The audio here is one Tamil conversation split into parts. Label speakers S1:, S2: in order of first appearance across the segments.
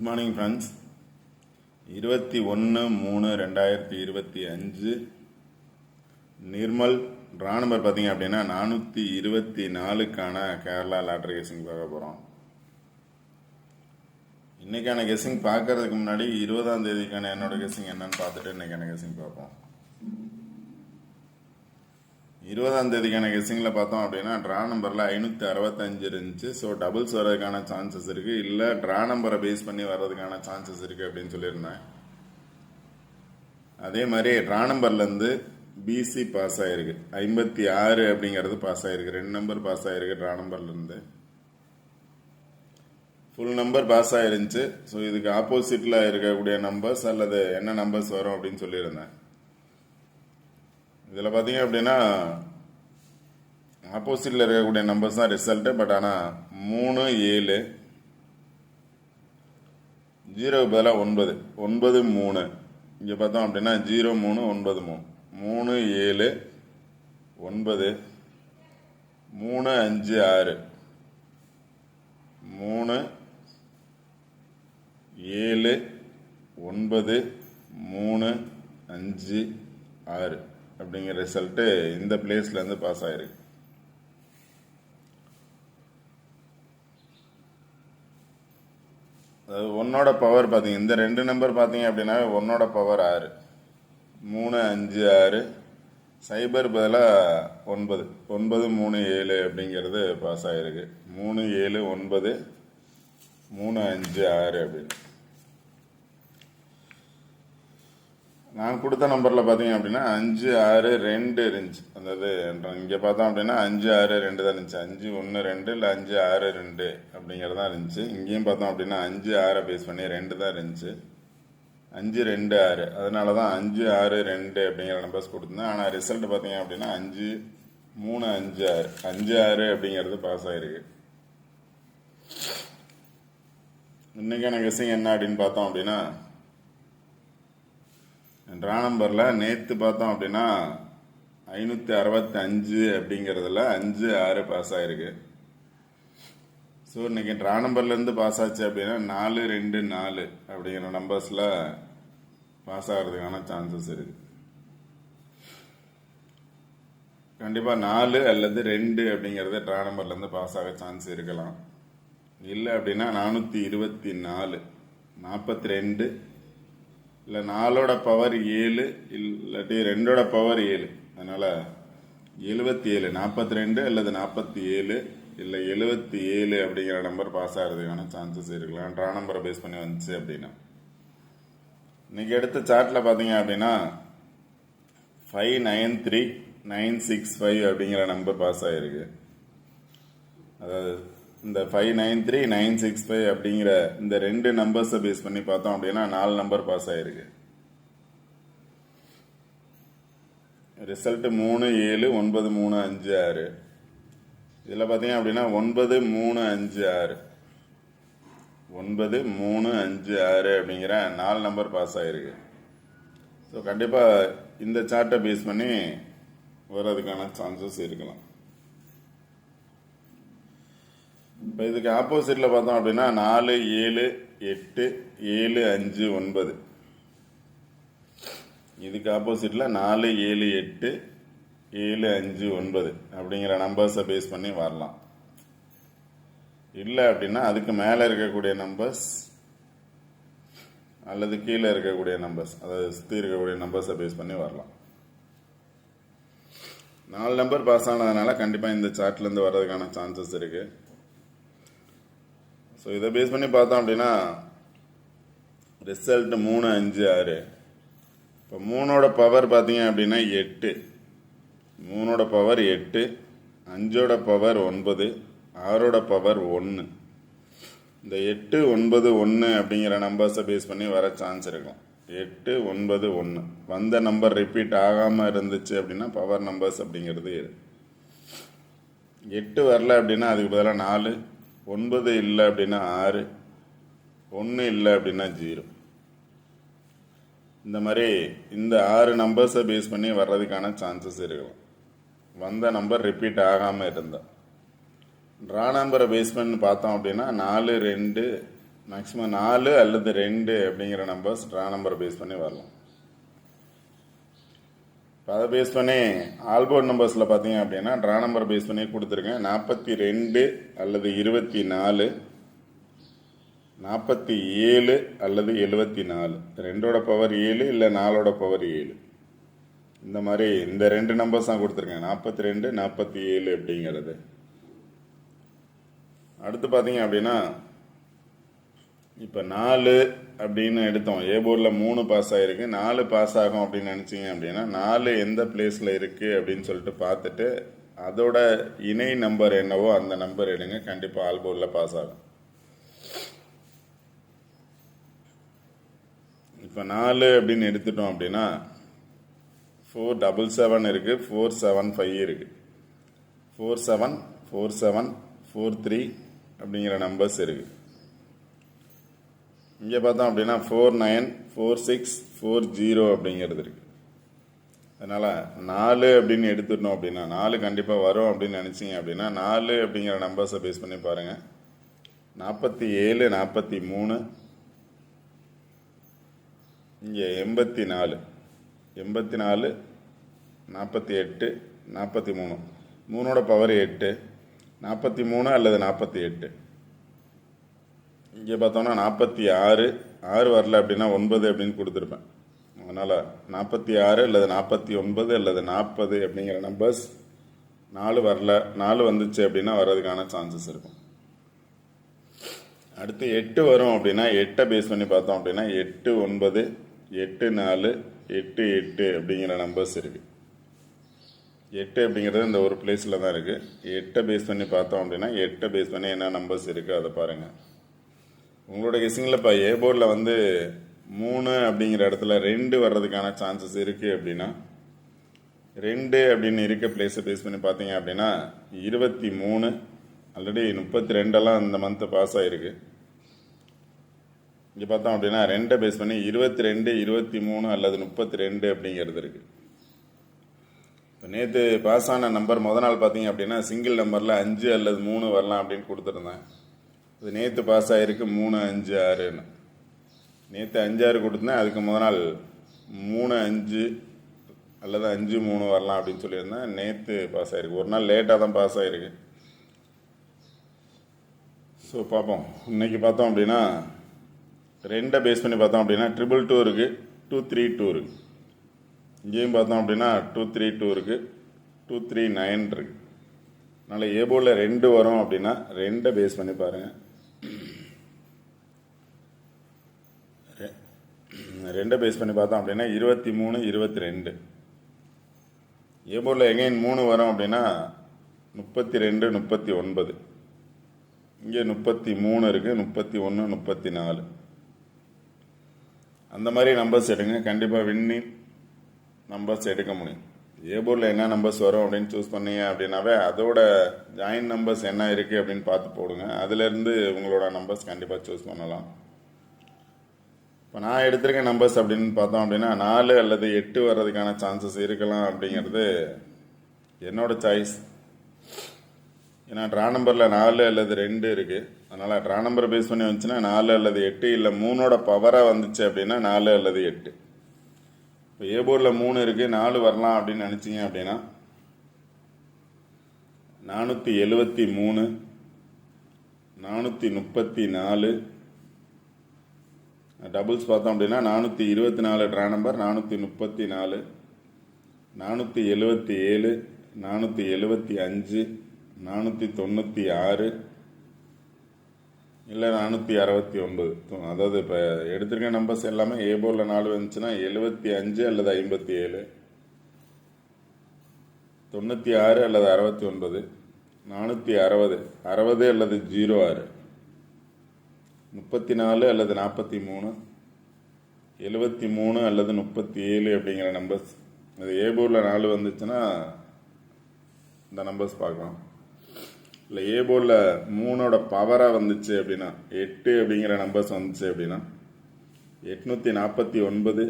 S1: குட் மார்னிங் ஃப்ரெண்ட்ஸ் இருபத்தி ஒன்று மூணு ரெண்டாயிரத்தி இருபத்தி அஞ்சு. நிர்மல் ட்ரா நம்பர் பார்த்தீங்க அப்படின்னா நானூற்றி இருபத்தி நாலுக்கான கேரளா லாட்ரி கெஸிங் பார்க்க போகிறோம் இன்றைக்கான கெஸிங் பார்க்கறதுக்கு முன்னாடி இருபதாம் தேதிக்கான என்னோட கெஸிங் என்னன்னு பார்த்துட்டு இன்றைக்கான கெஸிங் பார்ப்போம். இருபதாம் தேதிக்கான கெஸ்ஸிங்கில் பார்த்தோம் அப்படின்னா ட்ரா நம்பரில் ஐநூற்றி அறுபத்தஞ்சு இருந்துச்சு. ஸோ டபுள்ஸ் வர்றதுக்கான சான்சஸ் இருக்குது இல்லை ட்ரா நம்பரை பேஸ் பண்ணி வர்றதுக்கான சான்சஸ் இருக்குது அப்படின்னு சொல்லியிருந்தேன். அதே மாதிரி ட்ரா நம்பர்லேருந்து பிசி பாஸ் ஆகிருக்கு ஐம்பத்தி ஆறு அப்படிங்கிறது பாஸ் ஆகிருக்கு ரெண்டு நம்பர் பாஸ் ஆகிருக்கு ட்ரா நம்பர்லேருந்து ஃபுல் நம்பர் பாஸ் ஆகிருந்துச்சு ஸோ இதுக்கு ஆப்போசிட்டில் இருக்கக்கூடிய நம்பர்ஸ் அல்லது என்ன நம்பர்ஸ் வரும் அப்படின்னு சொல்லியிருந்தேன். இதில் பார்த்தீங்க அப்படின்னா ஆப்போசிட்டில் இருக்கக்கூடிய நம்பர்ஸ் தான் ரிசல்ட்டு பட் ஆனால் மூணு ஏழு ஜீரோ பதிலாக ஒன்பது. ஒன்பது மூணு. இங்கே பார்த்தோம் அப்படின்னா ஜீரோ மூணு ஒன்பது மூணு. மூணு ஏழு ஒன்பது மூணு அஞ்சு ஆறு. மூணு ஏழு ஒன்பது மூணு அஞ்சு ஆறு. அப்படிங்கிற ரிசல்ட்டு இந்த பிளேஸ்லேருந்து பாஸ் ஆயிருக்கு. அதாவது ஒன்னோட பவர் பார்த்தீங்க இந்த ரெண்டு நம்பர் பார்த்தீங்க அப்படின்னா ஒன்னோட பவர் ஆறு. மூணு அஞ்சு ஆறு. சைபர் பதிலாக ஒன்பது. ஒன்பது மூணு ஏழு அப்படிங்கிறது பாஸ் ஆகிருக்கு மூணு ஏழு ஒன்பது. மூணு அஞ்சு ஆறு அப்படின்னு. நான் கொடுத்த நம்பரில் பார்த்தீங்க அப்படின்னா அஞ்சு ஆறு ரெண்டு இருந்துச்சு. அதாவது இங்கே பார்த்தோம் அப்படின்னா அஞ்சு ஆறு ரெண்டு தான் இருந்துச்சு. அஞ்சு ஒன்று ரெண்டு இல்லை அஞ்சு ஆறு ரெண்டு அப்படிங்கிறது தான் இருந்துச்சு. இங்கேயும் பார்த்தோம் அப்படின்னா அஞ்சு ஆறை பேஸ் பண்ணி ரெண்டு தான் இருந்துச்சு. அஞ்சு ரெண்டு ஆறு. அதனால தான் அஞ்சு ஆறு ரெண்டு அப்படிங்கிற நம்பர்ஸ் கொடுத்துருந்தேன். ஆனால் ரிசல்ட் பார்த்தீங்க அப்படின்னா அஞ்சு மூணு அஞ்சு ஆறு. அஞ்சு ஆறு அப்படிங்கிறது பாஸ் ஆகிருக்கு இன்னைக்கான கெஸ்ஸிங் என்ன அப்படின்னு பார்த்தோம் அப்படின்னா ட்ரா நம்பரில் நேற்று பார்த்தோம் அப்படின்னா ஐநூற்றி அறுபத்தி அஞ்சு அப்படிங்கிறதுல அஞ்சு ஆறு பாஸ் ஆகிருக்கு ஸோ இன்னைக்கு ட்ரா நம்பர்லேருந்து பாஸ் ஆச்சு அப்படின்னா நாலு ரெண்டு நாலு அப்படிங்கிற நம்பர்ஸில் பாஸ் ஆகிறதுக்கான சான்சஸ் இருக்குது கண்டிப்பாக நாலு அல்லது ரெண்டு அப்படிங்கிறது ட்ரா நம்பர்லேருந்து பாஸ் ஆக சான்ஸ் இருக்கலாம். இல்லை அப்படின்னா நானூற்றி இருபத்தி நாலு நாற்பத்தி ரெண்டு இல்லை நாலோட பவர் ஏழு இல்லாட்டி ரெண்டோட பவர் ஏழு. அதனால் எழுபத்தி ஏழு நாற்பத்தி ரெண்டு அல்லது நாற்பத்தி ஏழு இல்லை எழுபத்தி ஏழு அப்படிங்கிற நம்பர் பாஸ் ஆகிறதுக்கான சான்சஸ் இருக்கலாம் ட்ரா நம்பரை பேஸ் பண்ணி வந்துச்சு அப்படின்னா. இன்றைக்கி எடுத்த சார்ட்டில் பார்த்தீங்க அப்படின்னா five nine three nine six five அப்படிங்கிற நம்பர் பாஸ் ஆகிருக்கு அதாவது இந்த five nine three nine six five அப்படிங்கிற இந்த ரெண்டு நம்பர்ஸை பேஸ் பண்ணி பார்த்தோம் அப்படின்னா நாலு நம்பர் பாஸ் ஆயிருக்கு. ரிசல்ட்டு மூணு ஏழு ஒன்பது மூணு அஞ்சு ஆறு. இதில் பார்த்தீங்க அப்படின்னா ஒன்பது மூணு அஞ்சு ஆறு. ஒன்பது மூணு அஞ்சு ஆறு அப்படிங்கிற நாலு நம்பர் பாஸ் ஆகிருக்கு ஸோ கண்டிப்பாக இந்த சார்ட்டை பேஸ் பண்ணி வர்றதுக்கான சான்சஸ் இருக்கலாம். இப்போ இதுக்கு ஆப்போசிட்டில் பார்த்தோம் அப்படின்னா நாலு ஏழு எட்டு ஏழு அஞ்சு ஒன்பது. இதுக்கு ஆப்போசிட்டில் நாலு ஏழு எட்டு ஏழு அஞ்சு ஒன்பது அப்படிங்கிற நம்பர்ஸை பேஸ் பண்ணி வரலாம். இல்லை அப்படின்னா அதுக்கு மேலே இருக்கக்கூடிய நம்பர்ஸ் அல்லது கீழே இருக்கக்கூடிய நம்பர்ஸ் அதாவது சுற்றி இருக்கக்கூடிய நம்பர்ஸை பேஸ் பண்ணி வரலாம். நாலு நம்பர் பாஸ் ஆனதுனால கண்டிப்பாக இந்த சார்ட்லேருந்து வர்றதுக்கான சான்சஸ் இருக்குது ஸோ இதை பேஸ் பண்ணி பார்த்தோம் அப்படின்னா ரிசல்ட் மூணு அஞ்சு ஆறு. இப்போ மூணோட பவர் பார்த்தீங்க அப்படின்னா எட்டு. மூணோட பவர் எட்டு அஞ்சோட பவர் ஒன்பது ஆறோட பவர் ஒன்று இந்த எட்டு ஒன்பது ஒன்று அப்படிங்கிற நம்பர்ஸை பேஸ் பண்ணி வர சான்ஸ் இருக்கும். எட்டு ஒன்பது ஒன்று வந்த நம்பர் ரிப்பீட் ஆகாமல் இருந்துச்சு அப்படின்னா பவர் நம்பர்ஸ் அப்படிங்கிறது எட்டு வரல அப்படின்னா அதுக்கு பதிலாக நாலு ஒன்பது இல்லை அப்படின்னா ஆறு ஒன்று இல்லை அப்படின்னா ஜீரோ. இந்த மாதிரி இந்த ஆறு நம்பர்ஸை பேஸ் பண்ணி வர்றதுக்கான சான்சஸ் இருக்கலாம். வந்த நம்பர் ரிப்பீட் ஆகாமல் இருந்தால் ட்ரா நம்பரை பேஸ் பண்ணி பார்த்தோம் அப்படின்னா நாலு ரெண்டு மேக்ஸிமம் நாலு அல்லது ரெண்டு அப்படிங்கிற நம்பர்ஸ் ட்ரா நம்பரை பேஸ் பண்ணி வரலாம். அதை பேஸ் பண்ணி ஆல்போர்ட் நம்பர்ஸில் பார்த்தீங்க அப்படின்னா ட்ரா நம்பர் பேஸ் பண்ணி கொடுத்துருக்கேன் நாற்பத்தி ரெண்டு அல்லது இருபத்தி நாலு நாற்பத்தி ஏழு அல்லது எழுபத்தி நாலு. ரெண்டோட பவர் ஏழு இல்லை நாலோட பவர் ஏழு. இந்த மாதிரி இந்த ரெண்டு நம்பர்ஸ் தான் கொடுத்துருக்கேன் நாற்பத்தி ரெண்டு நாற்பத்தி ஏழு அப்படிங்கிறது. அடுத்து பார்த்தீங்க அப்படின்னா இப்போ நாலு அப்படின்னு எடுத்தோம். ஏ போர்டில் மூணு பாஸ் ஆகிருக்கு நாலு பாஸ் ஆகும் அப்படின்னு நினச்சிங்க அப்படின்னா நாலு எந்த பிளேஸில் இருக்குது அப்படின்னு சொல்லிட்டு பார்த்துட்டு அதோட இணை நம்பர் என்னவோ அந்த நம்பர் எடுங்க. கண்டிப்பாக ஆல் போர்டில் பாஸ் ஆகும். இப்போ நாலு அப்படின்னு எடுத்துட்டோம் அப்படின்னா ஃபோர் டபுள் செவன் இருக்குது ஃபோர் செவன் ஃபைவ் இருக்குது four seven four seven four three அப்படிங்கிற நம்பர்ஸ் இருக்குது இங்கே பார்த்தோம் அப்படின்னா four nine four six four zero அப்படிங்கிறது இருக்குது அதனால் நாலு அப்படின்னு எடுத்துட்டோம் அப்படின்னா நாலு கண்டிப்பாக வரும் அப்படின்னு நினச்சிங்க அப்படின்னா நாலு அப்படிங்கிற நம்பர்ஸை பேஸ் பண்ணி பாருங்கள் நாற்பத்தி ஏழு நாற்பத்தி மூணு இங்கே எண்பத்தி நாலு எண்பத்தி நாலு நாற்பத்தி எட்டு நாற்பத்தி மூணு. மூணோட பவர் எட்டு நாற்பத்தி மூணு அல்லது நாற்பத்தி எட்டு. இங்கே பார்த்தோம்னா நாற்பத்தி ஆறு ஆறு வரல அப்படின்னா ஒன்பது அப்படின்னு கொடுத்துருப்பேன். அதனால் நாற்பத்தி ஆறு அல்லது நாற்பத்தி ஒன்பது அல்லது நாற்பது அப்படிங்கிற நம்பர்ஸ் நாலு வரல நாலு வந்துச்சு அப்படின்னா வர்றதுக்கான சான்சஸ் இருக்கும். அடுத்து எட்டு வரும் அப்படின்னா எட்டை பேஸ் பண்ணி பார்த்தோம் அப்படின்னா எட்டு ஒன்பது எட்டு நாலு எட்டு எட்டு அப்படிங்கிற நம்பர்ஸ் இருக்குது எட்டு அப்படிங்கிறது இந்த ஒரு பிளேஸில் தான் இருக்குது எட்டை பேஸ் பண்ணி பார்த்தோம் அப்படின்னா எட்டை பேஸ் பண்ணி என்ன நம்பர்ஸ் இருக்குது அதை பாருங்கள் உங்களோட கெஸிங்கில் இப்போ ஏ போர்டில் வந்து மூணு அப்படிங்கிற இடத்துல ரெண்டு வர்றதுக்கான சான்சஸ் இருக்குது அப்படின்னா ரெண்டு அப்படின்னு இருக்க பிளேஸை பேஸ் பண்ணி பார்த்தீங்க அப்படின்னா இருபத்தி மூணு ஆல்ரெடி முப்பத்தி ரெண்டெல்லாம் இந்த மந்த்து பாஸ் ஆகிருக்கு இங்கே பார்த்தோம் அப்படின்னா ரெண்டை பேஸ் பண்ணி இருபத்தி ரெண்டு இருபத்தி மூணு அல்லது முப்பத்தி ரெண்டு அப்படிங்கிறது இருக்குது இப்போ நேற்று பாஸ் ஆன நம்பர் முத நாள் பார்த்தீங்க அப்படின்னா சிங்கிள் நம்பரில் அஞ்சு அல்லது மூணு வரலாம் அப்படின்னு கொடுத்துருந்தேன். இது நேற்று பாஸ் ஆகிருக்கு மூணு அஞ்சு ஆறுன்னு. நேற்று அஞ்சு ஆறு அதுக்கு முத நாள் மூணு அஞ்சு அல்லது அஞ்சு மூணு வரலாம் அப்படின்னு சொல்லியிருந்தேன். நேற்று பாஸ் ஆகிருக்கு ஒரு நாள் லேட்டாக தான் பாஸ் ஆகிருக்கு ஸோ பார்ப்போம். இன்னைக்கு பார்த்தோம் அப்படின்னா ரெண்டை பேஸ் பண்ணி பார்த்தோம் அப்படின்னா ட்ரிபிள் டூ இருக்குது டூ த்ரீ டூ இருக்குது இங்கேயும் பார்த்தோம் அப்படின்னா டூ த்ரீ டூ இருக்குது டூ த்ரீ நைன் இருக்குது அதனால் ஏ போர்டில் ரெண்டு வரும் அப்படின்னா ரெண்டை பேஸ் பண்ணி பாருங்கள் ரெண்டை பேஸ் பண்ணி பார்த்தோம் அப்படின்னா இருபத்தி மூணு இருபத்தி ரெண்டு. ஏ போர்டில் எகைன் மூணு வரும் அப்படின்னா முப்பத்தி ரெண்டு முப்பத்தி ஒன்பது. இங்கே முப்பத்தி மூணு இருக்குது முப்பத்தி ஒன்று முப்பத்தி நாலு. அந்த மாதிரி நம்பர்ஸ் எடுங்க கண்டிப்பாக வின்னி நம்பர்ஸ் எடுக்க முடியும். ஏ போர்டில் என்ன நம்பர்ஸ் வரும் அப்படின்னு சூஸ் பண்ணீங்க அப்படின்னாவே அதோட ஜாயின் நம்பர்ஸ் என்ன இருக்குது அப்படின்னு பார்த்து போடுங்க. அதுலேருந்து உங்களோட நம்பர்ஸ் கண்டிப்பாக சூஸ் பண்ணலாம். இப்போ நான் எடுத்திருக்க நம்பர்ஸ் அப்படின்னு பார்த்தோம் அப்படின்னா நாலு அல்லது எட்டு வர்றதுக்கான சான்சஸ் இருக்கலாம் அப்படிங்கிறது என்னோட சாய்ஸ் ஏன்னா ட்ரா நம்பரில் நாலு அல்லது ரெண்டு இருக்குது அதனால் ட்ரா நம்பர் பேஸ் பண்ணி வந்துச்சுன்னா நாலு அல்லது எட்டு இல்லை மூணோட பவராக வந்துச்சு அப்படின்னா நாலு அல்லது எட்டு. இப்போ ஏ போர்டில் மூணு இருக்குது நாலு வரலாம் அப்படின்னு நினச்சிங்க அப்படின்னா நானூற்றி எழுபத்தி மூணு நானூற்றி முப்பத்தி நாலு டபுள்ஸ் பார்த்தோம் அப்படின்னா நானூற்றி இருபத்தி நாலு ட்ரா நம்பர் நானூற்றி முப்பத்தி நாலு நானூற்றி எழுபத்தி ஏழு நானூற்றி எழுபத்தி அஞ்சு நானூற்றி தொண்ணூற்றி ஆறு இல்லை நானூற்றி அறுபத்தி ஒன்பது அதாவது இப்போ எடுத்திருக்க நம்பர்ஸ் எல்லாமே ஏ நாலு வந்துச்சுன்னா எழுபத்தி அஞ்சு அல்லது ஐம்பத்தி ஏழு தொண்ணூற்றி ஆறு அல்லது அறுபத்தி ஒன்பது நானூற்றி அறுபது அறுபது அல்லது ஜீரோ ஆறு. முப்பத்தி நாலு அல்லது நாற்பத்தி மூணு எழுபத்தி மூணு அல்லது முப்பத்தி ஏழு அப்படிங்கிற நம்பர்ஸ் அது ஏ போர்டில் நாலு வந்துச்சுன்னா இந்த நம்பர்ஸ் பார்க்கலாம். இல்லை ஏ போர்டில் மூணோட பவராக வந்துச்சு அப்படின்னா எட்டு அப்படிங்கிற நம்பர்ஸ் வந்துச்சு அப்படின்னா எட்நூற்றி நாற்பத்தி ஒன்பது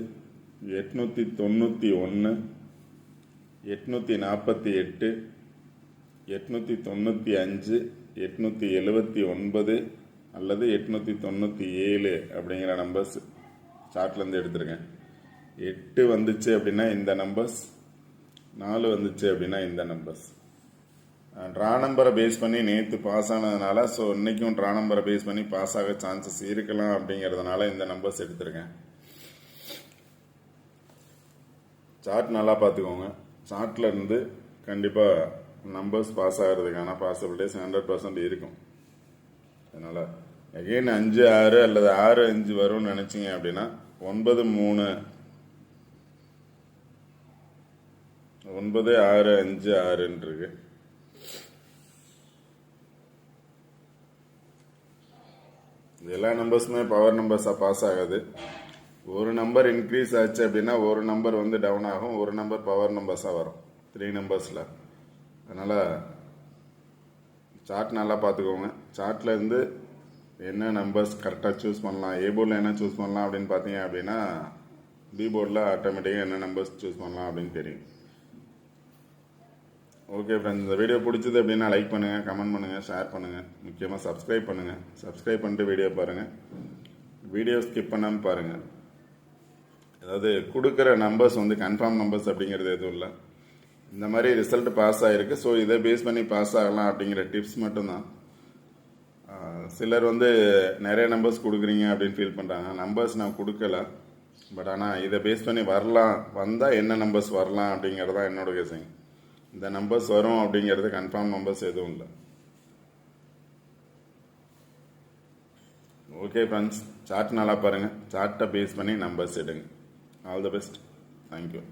S1: எட்நூற்றி தொண்ணூற்றி ஒன்று எட்நூற்றி நாற்பத்தி எட்டு எட்நூற்றி தொண்ணூற்றி அஞ்சு எட்நூற்றி எழுபத்தி ஒன்பது அல்லது எட்நூற்றி தொண்ணூற்றி ஏழு அப்படிங்கிற நம்பர்ஸ் சார்ட்லேருந்து எடுத்திருக்கேன். எட்டு வந்துச்சு அப்படின்னா இந்த நம்பர்ஸ் நாலு வந்துச்சு அப்படின்னா இந்த நம்பர்ஸ் ட்ரா நம்பரை பேஸ் பண்ணி நேற்று பாஸ் ஆனதுனால ஸோ இன்றைக்கும் ட்ரா நம்பரை பேஸ் பண்ணி பாஸ் ஆக சான்சஸ் இருக்கலாம் அப்படிங்கிறதுனால இந்த நம்பர்ஸ் எடுத்திருக்கேன். சார்ட் நல்லா பார்த்துக்கோங்க. சார்ட்லேருந்து கண்டிப்பாக நம்பர்ஸ் பாஸ் ஆகிறதுக்கான பாசிபிலிட்டிஸ் ஹண்ட்ரட் பர்சன்ட் இருக்கும். அதனால் எகைன் அஞ்சு ஆறு அல்லது ஆறு அஞ்சு வரும்னு நினச்சிங்க அப்படின்னா ஒன்பது மூணு ஒன்பது ஆறு அஞ்சு ஆறுன்றிருக்கு இது எல்லா நம்பர்ஸுமே பவர் நம்பர்ஸாக பாஸ் ஆகாது. ஒரு நம்பர் இன்க்ரீஸ் ஆச்சு அப்படின்னா ஒரு நம்பர் வந்து டவுன் ஆகும் ஒரு நம்பர் பவர் நம்பர்ஸாக வரும். த்ரீ நம்பர்ஸில் அதனால் சார்ட் நல்லா பார்த்துக்கோங்க. சார்ட்ல இருந்து என்ன நம்பர்ஸ் கரெக்டாக சூஸ் பண்ணலாம் ஏ போர்டில் என்ன சூஸ் பண்ணலாம் அப்படின்னு பார்த்தீங்க அப்படின்னா பி போர்டில் ஆட்டோமேட்டிக்காக என்ன நம்பர்ஸ் சூஸ் பண்ணலாம் அப்படின்னு தெரியும். ஓகே ஃப்ரெண்ட்ஸ் இந்த வீடியோ பிடிச்சது அப்படின்னா லைக் பண்ணுங்கள் கமெண்ட் பண்ணுங்கள் ஷேர் பண்ணுங்கள் முக்கியமாக சப்ஸ்கிரைப் பண்ணுங்கள் சப்ஸ்கிரைப் பண்ணிட்டு வீடியோ பாருங்கள் வீடியோ ஸ்கிப் பண்ணாமல் பாருங்கள் அதாவது கொடுக்குற நம்பர்ஸ் வந்து கன்ஃபார்ம் நம்பர்ஸ் அப்படிங்கிறது எதுவும் இல்லை. இந்த மாதிரி ரிசல்ட் பாஸ் ஆகிருக்கு ஸோ இதை பேஸ் பண்ணி பாஸ் ஆகலாம் அப்படிங்கிற டிப்ஸ் மட்டும்தான். சிலர் வந்து நிறைய நம்பர்ஸ் கொடுக்குறீங்க அப்படின்னு ஃபீல் பண்ணுறாங்க நம்பர்ஸ் நான் கொடுக்கல. பட் ஆனால் இதை பேஸ் பண்ணி வரலாம். வந்தால் என்ன நம்பர்ஸ் வரலாம் அப்படிங்கிறது தான் என்னோட கேசிங் இந்த நம்பர்ஸ் வரும் அப்படிங்கிறது கன்ஃபார்ம் நம்பர்ஸ் எதுவும் இல்லை. ஓகே ஃப்ரெண்ட்ஸ் சார்ட் நல்லா பாருங்கள் சார்ட்டை பேஸ் பண்ணி நம்பர்ஸ் எடுங்க. All the best thank you